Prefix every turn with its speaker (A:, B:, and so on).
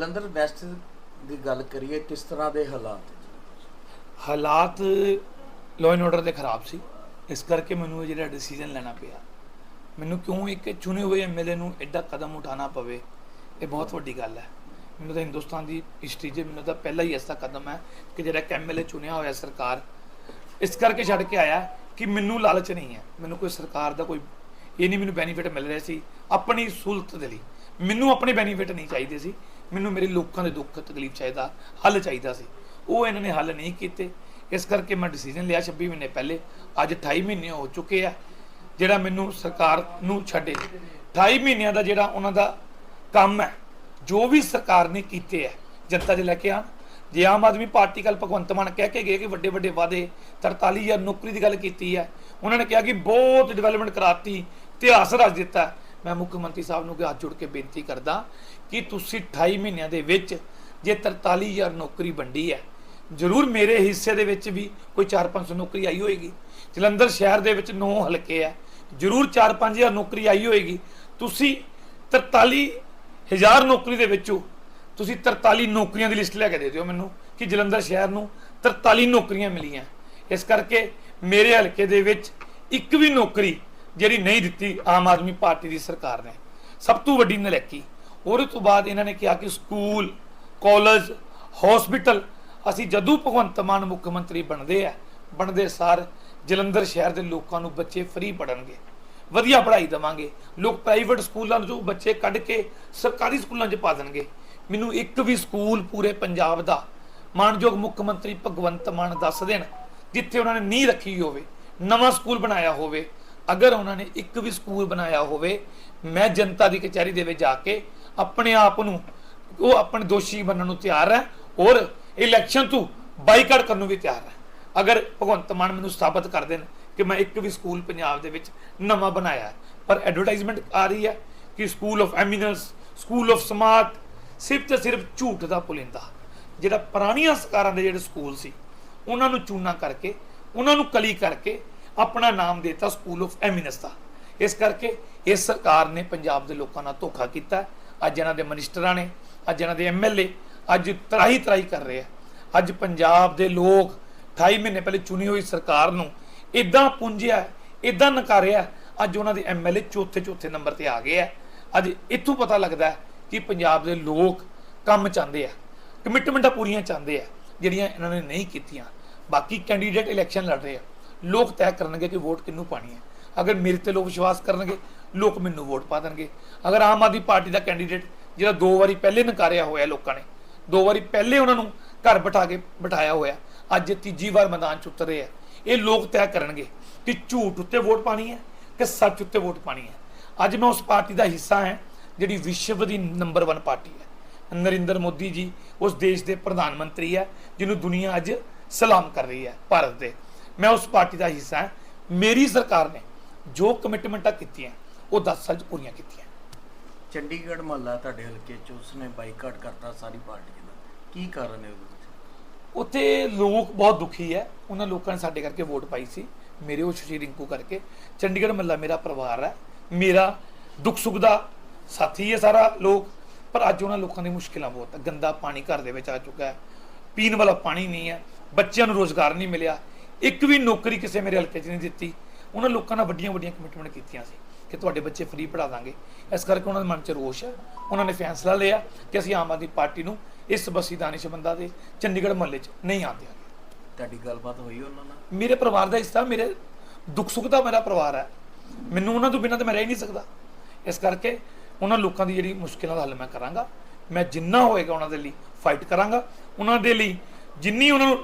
A: Jalandhar West ਦੀ ਗੱਲ ਕਰੀਏ, ਕਿਸ ਤਰ੍ਹਾਂ ਦੇ ਹਾਲਾਤ?
B: ਹਾਲਾਤ ਲਾਅ ਐਂਡ ਆਰਡਰ ਦੇ ਖਰਾਬ ਸੀ। ਇਸ ਕਰਕੇ ਮੈਨੂੰ ਇਹ ਜਿਹੜਾ ਡਿਸੀਜਨ ਲੈਣਾ ਪਿਆ। ਮੈਨੂੰ ਕਿਉਂ ਇੱਕ ਚੁਣੇ ਹੋਏ ਐਮਐਲਏ ਨੂੰ ਐਡਾ ਕਦਮ ਉਠਾਉਣਾ ਪਵੇ? ਇਹ ਬਹੁਤ ਵੱਡੀ ਗੱਲ ਹੈ। ਮੈਨੂੰ ਤਾਂ ਹਿੰਦੁਸਤਾਨ ਦੀ ਹਿਸਟਰੀ 'ਚ ਮੈਨੂੰ ਤਾਂ ਪਹਿਲਾ ਹੀ ਐਸਾ ਕਦਮ ਹੈ ਕਿ ਜਿਹੜਾ ਇੱਕ ਐਮਐਲਏ ਚੁਣਿਆ ਹੋਇਆ ਸਰਕਾਰ, ਇਸ ਕਰਕੇ ਛੱਡ ਕੇ ਆਇਆ ਕਿ ਮੈਨੂੰ ਲਾਲਚ ਨਹੀਂ ਹੈ। ਮੈਨੂੰ ਕੋਈ ਸਰਕਾਰ ਦਾ ਕੋਈ, ਇਹ ਨਹੀਂ ਮੈਨੂੰ ਬੈਨੀਫਿਟ ਮਿਲ ਰਿਹਾ ਸੀ ਆਪਣੀ ਸਹੂਲਤ ਦੇ ਲਈ। ਮੈਨੂੰ ਆਪਣੇ ਬੈਨੀਫਿਟ ਨਹੀਂ ਚਾਹੀਦੇ ਸੀ। ਮੈਨੂੰ ਮੇਰੇ ਲੋਕਾਂ ਦੇ ਦੁੱਖ, ਤਕਲੀਫ ਚਾਹੀਦਾ, ਹੱਲ ਚਾਹੀਦਾ ਸੀ। ਉਹ ਇਹਨਾਂ ਨੇ ਹੱਲ ਨਹੀਂ ਕੀਤੇ। ਇਸ ਕਰਕੇ ਮੈਂ ਡਿਸੀਜਨ ਲਿਆ 26 ਮਹੀਨੇ ਪਹਿਲੇ। ਅੱਜ 28 ਮਹੀਨੇ ਹੋ ਚੁੱਕੇ ਆ। ਜਿਹੜਾ ਮੈਨੂੰ ਸਰਕਾਰ ਨੂੰ ਛੱਡੇ। 28 ਮਹੀਨਿਆਂ ਦਾ ਜਿਹੜਾ ਉਹਨਾਂ ਦਾ ਕੰਮ ਹੈ, ਜੋ ਵੀ ਸਰਕਾਰ ਨੇ ਕੀਤੇ ਹੈ, ਜਨਤਾ 'ਚ ਲੈ ਕੇ ਆਉਣ। ਜੇ ਆਮ ਆਦਮੀ ਪਾਰਟੀ ਕੱਲ ਭਗਵੰਤ ਮਾਨ ਕਹਿ ਕੇ ਗਏ ਕਿ ਵੱਡੇ ਵੱਡੇ ਵਾਅਦੇ 43000 ਨੌਕਰੀ ਦੀ ਗੱਲ ਕੀਤੀ ਹੈ, ਉਹਨਾਂ ਨੇ ਕਿਹਾ ਕਿ ਬਹੁਤ ਡਿਵੈਲਪਮੈਂਟ ਕਰਾਤੀ, ਇਤਿਹਾਸ ਰਚ ਦਿੱਤਾ। ਮੈਂ ਮੁੱਖ ਮੰਤਰੀ ਸਾਹਿਬ ਨੂੰ ਕਿ ਹੱਥ ਜੋੜ ਕੇ ਬੇਨਤੀ ਕਰਦਾ ਕਿ ਤੁਸੀਂ 28 ਮਹੀਨਿਆਂ ਦੇ ਵਿੱਚ ਜੇ 43000 ਨੌਕਰੀ ਵੰਡੀ ਹੈ, ਜ਼ਰੂਰ ਮੇਰੇ ਹਿੱਸੇ ਦੇ ਵਿੱਚ ਵੀ ਕੋਈ 4-500 ਨੌਕਰੀ ਆਈ ਹੋਏਗੀ। ਜਲੰਧਰ ਸ਼ਹਿਰ ਦੇ ਵਿੱਚ 9 ਹਲਕੇ ਆ ਜ਼ਰੂਰ 4-5000 ਨੌਕਰੀ ਆਈ ਹੋਏਗੀ। ਤੁਸੀਂ 43000 ਨੌਕਰੀ ਦੇ ਵਿੱਚੋਂ ਤੁਸੀਂ 43 ਨੌਕਰੀਆਂ ਦੀ ਲਿਸਟ ਲੈ ਕੇ ਦੇ ਦਿਓ ਮੈਨੂੰ ਕਿ ਜਲੰਧਰ ਸ਼ਹਿਰ ਨੂੰ 43 ਨੌਕਰੀਆਂ ਮਿਲੀਆਂ। ਇਸ ਕਰਕੇ ਮੇਰੇ ਹਲਕੇ ਦੇ ਵਿੱਚ ਇੱਕ ਵੀ ਨੌਕਰੀ ਜਿਹੜੀ ਨਹੀਂ ਦਿੱਤੀ ਆਮ ਆਦਮੀ ਪਾਰਟੀ ਦੀ ਸਰਕਾਰ ਨੇ। ਸਭ ਤੋਂ ਵੱਡੀ ਨਲੈਕੀ। ਉਹਦੇ ਤੋਂ ਬਾਅਦ ਇਹਨਾਂ ਨੇ ਕਿਹਾ ਕਿ ਸਕੂਲ, ਕਾਲਜ, ਹਸਪੀਟਲ ਅਸੀਂ ਜਦੋਂ ਭਗਵੰਤ ਮਾਨ ਮੁੱਖ ਮੰਤਰੀ ਬਣਦੇ ਆ, ਬਣਦੇ ਸਾਰ ਜਲੰਧਰ ਸ਼ਹਿਰ ਦੇ ਲੋਕਾਂ ਨੂੰ ਬੱਚੇ ਫ੍ਰੀ ਪੜਨਗੇ ਵਧੀਆ ਪੜ੍ਹਾਈ ਦੇਵਾਂਗੇ। ਲੋਕ ਪ੍ਰਾਈਵੇਟ ਸਕੂਲਾਂ ਤੋਂ ਬੱਚੇ ਕੱਢ ਕੇ ਸਰਕਾਰੀ ਸਕੂਲਾਂ 'ਚ ਪਾ ਦੇਣਗੇ। ਮੈਨੂੰ ਇੱਕ ਵੀ ਸਕੂਲ ਪੂਰੇ ਪੰਜਾਬ ਦਾ ਮਾਨਯੋਗ ਮੁੱਖ ਮੰਤਰੀ ਭਗਵੰਤ ਮਾਨ ਦੱਸ ਦੇਣ, ਜਿੱਥੇ ਉਹਨਾਂ ਨੇ ਨੀਂਹ ਰੱਖੀ ਹੋਵੇ, ਨਵਾਂ ਸਕੂਲ ਬਣਾਇਆ ਹੋਵੇ ਅਗਰ ਉਹਨਾਂ ਨੇ ਇੱਕ ਵੀ ਸਕੂਲ ਬਣਾਇਆ ਹੋਵੇ, ਮੈਂ ਜਨਤਾ ਦੀ ਕਚਹਿਰੀ ਦੇ ਵਿੱਚ ਜਾ ਕੇ ਆਪਣੇ ਆਪ ਨੂੰ, ਉਹ ਆਪਣੇ ਦੋਸ਼ੀ ਬਣਨ ਨੂੰ ਤਿਆਰ ਹੈ ਔਰ ਇਲੈਕਸ਼ਨ ਤੋਂ ਬਾਈਕਾਟ ਕਰਨ ਨੂੰ ਵੀ ਤਿਆਰ ਹੈ ਅਗਰ ਭਗਵੰਤ ਮਾਨ ਮੈਨੂੰ ਸਾਬਤ ਕਰ ਦੇਣ ਕਿ ਮੈਂ ਇੱਕ ਵੀ ਸਕੂਲ ਪੰਜਾਬ ਦੇ ਵਿੱਚ ਨਵਾਂ ਬਣਾਇਆ ਪਰ ਐਡਵਰਟਾਈਜ਼ਮੈਂਟ ਆ ਰਹੀ ਹੈ ਕਿ school of eminence school of smart ਸਿਰਫ ਤੇ ਸਿਰਫ ਝੂਠ ਦਾ ਪੁਲਿੰਦਾ ਜਿਹੜਾ ਪੁਰਾਣੀਆਂ ਸਰਕਾਰਾਂ ਦੇ ਜਿਹੜੇ ਸਕੂਲ ਸੀ, ਉਹਨਾਂ ਨੂੰ ਚੂਨਾ ਕਰਕੇ, ਉਹਨਾਂ ਨੂੰ ਕਲੀ ਕਰਕੇ ਆਪਣਾ ਨਾਮ ਦੇਤਾ ਸਕੂਲ ਆਫ ਐਮੀਨੈਂਸ ਦਾ। ਇਸ ਕਰਕੇ ਇਸ ਸਰਕਾਰ ਨੇ ਪੰਜਾਬ ਦੇ ਲੋਕਾਂ ਨਾਲ ਧੋਖਾ ਕੀਤਾ। ਅੱਜ ਇਹਨਾਂ ਦੇ ਮਨਿਸਟਰਾਂ ਨੇ, ਅੱਜ ਇਹਨਾਂ ਦੇ ਐਮਐਲਏ ਅੱਜ ਤਰਾਹੀ ਤਰਾਹੀ ਕਰ ਰਹੇ ਆ। ਅੱਜ ਪੰਜਾਬ ਦੇ ਲੋਕ 28 ਮਹੀਨੇ ਪਹਿਲੇ ਚੁਣੀ ਹੋਈ ਸਰਕਾਰ ਨੂੰ ਇਦਾਂ ਪੁੰਜਿਆ ਇਦਾਂ ਨਕਾਰਿਆ, ਅੱਜ ਉਹਨਾਂ ਦੇ ਐਮਐਲਏ ਚੌਥੇ ਚੌਥੇ ਨੰਬਰ ਤੇ ਆ ਗਏ ਆ। ਅੱਜ ਇੱਥੋਂ ਪਤਾ ਲੱਗਦਾ ਕਿ ਪੰਜਾਬ ਦੇ ਲੋਕ ਕੰਮ ਚਾਹੁੰਦੇ ਆ ਕਮਿਟਮੈਂਟਾਂ ਪੂਰੀਆਂ ਚਾਹੁੰਦੇ ਆ, ਜਿਹੜੀਆਂ ਇਹਨਾਂ ਨੇ ਨਹੀਂ ਕੀਤੀਆਂ। ਬਾਕੀ ਕੈਂਡੀਡੇਟ ਇਲੈਕਸ਼ਨ ਲੜ ਰਹੇ ਆ। ਲੋਕ ਤੈਅ ਕਰਨਗੇ ਕਿ ਵੋਟ ਕਿਹਨੂੰ ਪਾਣੀ ਹੈ। ਅਗਰ ਮੇਰੇ ਤੇ ਲੋਕ ਵਿਸ਼ਵਾਸ ਕਰਨਗੇ, ਲੋਕ ਮੈਨੂੰ ਵੋਟ ਪਾ ਦੇਣਗੇ। ਅਗਰ ਆਮ ਆਦਮੀ ਪਾਰਟੀ ਦਾ ਕੈਂਡੀਡੇਟ ਜਿਹੜਾ ਦੋ ਵਾਰੀ ਪਹਿਲੇ ਨਕਾਰਿਆ ਹੋਇਆ ਲੋਕਾਂ ਨੇ, ਦੋ ਵਾਰੀ ਪਹਿਲੇ ਉਹਨਾਂ ਨੂੰ ਘਰ ਬਿਠਾ ਕੇ ਬਿਠਾਇਆ ਹੋਇਆ, ਅੱਜ ਤੀਜੀ ਵਾਰ ਮੈਦਾਨ ਚ ਉਤਰ ਰਹੇ ਆ ਇਹ ਲੋਕ ਤੈਅ ਕਰਨਗੇ ਕਿ ਝੂਠ ਉੱਤੇ ਵੋਟ ਪਾਣੀ ਹੈ ਕਿ ਸੱਚ ਉੱਤੇ ਵੋਟ ਪਾਣੀ ਹੈ। ਅੱਜ ਮੈਂ ਉਸ ਪਾਰਟੀ ਦਾ ਹਿੱਸਾ ਹਾਂ, ਜਿਹੜੀ ਵਿਸ਼ਵ ਦੀ ਨੰਬਰ 1 ਪਾਰਟੀ ਹੈ। ਨਰਿੰਦਰ ਮੋਦੀ ਜੀ ਉਸ ਦੇਸ਼ ਦੇ ਪ੍ਰਧਾਨ ਮੰਤਰੀ ਹੈ, ਜਿਹਨੂੰ ਦੁਨੀਆ ਅੱਜ ਸਲਾਮ ਕਰ ਰਹੀ ਹੈ, ਭਾਰਤ ਦੇ। ਮੈਂ ਉਸ ਪਾਰਟੀ ਦਾ ਹਿੱਸਾ ਹਾਂ। ਮੇਰੀ ਸਰਕਾਰ ਨੇ ਜੋ ਕਮਿਟਮੈਂਟਾਂ ਕੀਤੀਆਂ ਉਹ 10 ਸਾਲ 'ਚ ਪੂਰੀਆਂ ਕੀਤੀਆਂ।
A: ਚੰਡੀਗੜ੍ਹ ਮਹੱਲਾ ਤੁਹਾਡੇ ਹਲਕੇ ਚ ਉਸਨੇ ਬਾਈਕਾਟ ਕਰਤਾ ਸਾਰੀ ਪਾਰਟੀ ਦਾ। ਕੀ ਕਾਰਨ ਹੈ ਉਹਦੇ ਵਿੱਚ?
B: ਉੱਥੇ ਲੋਕ ਬਹੁਤ ਦੁਖੀ ਹੈ। ਉਹਨਾਂ ਲੋਕਾਂ ਨੇ ਸਾਡੇ ਕਰਕੇ ਵੋਟ ਪਾਈ ਸੀ। ਮੇਰੇ ਉਹ ਸ਼੍ਰੀ ਰਿੰਕੂ ਕਰਕੇ। ਚੰਡੀਗੜ੍ਹ ਮੱਲਾ ਮੇਰਾ ਪਰਿਵਾਰ ਹੈ। ਮੇਰਾ ਦੁੱਖ ਸੁੱਖ ਦਾ ਸਾਥੀ ਹੈ ਸਾਰਾ ਲੋਕ। ਪਰ ਅੱਜ ਉਹਨਾਂ ਲੋਕਾਂ ਦੀ ਮੁਸ਼ਕਿਲਾਂ ਬਹੁਤ ਹੈ। ਗੰਦਾ ਪਾਣੀ ਘਰ ਦੇ ਵਿੱਚ ਆ ਚੁੱਕਾ ਹੈ। ਪੀਣ ਵਾਲਾ ਪਾਣੀ ਨਹੀਂ ਹੈ। ਬੱਚਿਆਂ ਨੂੰ ਰੋਜ਼ਗਾਰ ਨਹੀਂ ਮਿਲਿਆ। ਇੱਕ ਵੀ ਨੌਕਰੀ ਕਿਸੇ ਮੇਰੇ ਹਲਕੇ 'ਚ ਨਹੀਂ ਦਿੱਤੀ। ਉਹਨਾਂ ਲੋਕਾਂ ਨਾਲ ਵੱਡੀਆਂ ਵੱਡੀਆਂ ਕਮਿਟਮੈਂਟ ਕੀਤੀਆਂ ਸੀ ਕਿ ਤੁਹਾਡੇ ਬੱਚੇ ਫ੍ਰੀ ਪੜ੍ਹਾ ਦਾਂਗੇ। ਇਸ ਕਰਕੇ ਉਹਨਾਂ ਦੇ ਮਨ 'ਚ ਰੋਸ਼ ਹੈ ਉਹਨਾਂ ਨੇ ਫੈਸਲਾ ਲਿਆ ਕਿ ਅਸੀਂ ਆਮ ਆਦਮੀ ਪਾਰਟੀ ਨੂੰ ਇਸ ਬਸੀ ਦਾਨਿਸ਼ਮੰਦਾ ਦੇ ਚੰਡੀਗੜ੍ਹ ਮਹੱਲੇ 'ਚ ਨਹੀਂ ਆਉਂਦੇ
A: ਤੁਹਾਡੀ ਗੱਲਬਾਤ ਹੋਈ ਉਹਨਾਂ ਨਾਲ?
B: ਮੇਰੇ ਪਰਿਵਾਰ ਦਾ ਹਿੱਸਾ ਮੇਰੇ ਦੁੱਖ ਸੁੱਖ ਦਾ ਮੇਰਾ ਪਰਿਵਾਰ ਹੈ। ਮੈਨੂੰ ਉਹਨਾਂ ਤੋਂ ਬਿਨਾਂ ਤਾਂ ਮੈਂ ਰਹਿ ਨਹੀਂ ਸਕਦਾ। ਇਸ ਕਰਕੇ ਉਹਨਾਂ ਲੋਕਾਂ ਦੀ ਜਿਹੜੀ ਮੁਸ਼ਕਿਲਾਂ ਦਾ ਹੱਲ ਮੈਂ ਕਰਾਂਗਾ। ਮੈਂ ਜਿੰਨਾ ਹੋਏਗਾ ਉਹਨਾਂ ਦੇ ਲਈ ਫਾਈਟ ਕਰਾਂਗਾ। ਉਹਨਾਂ ਦੇ ਲਈ ਜਿੰਨੀ ਉਹਨਾਂ ਨੂੰ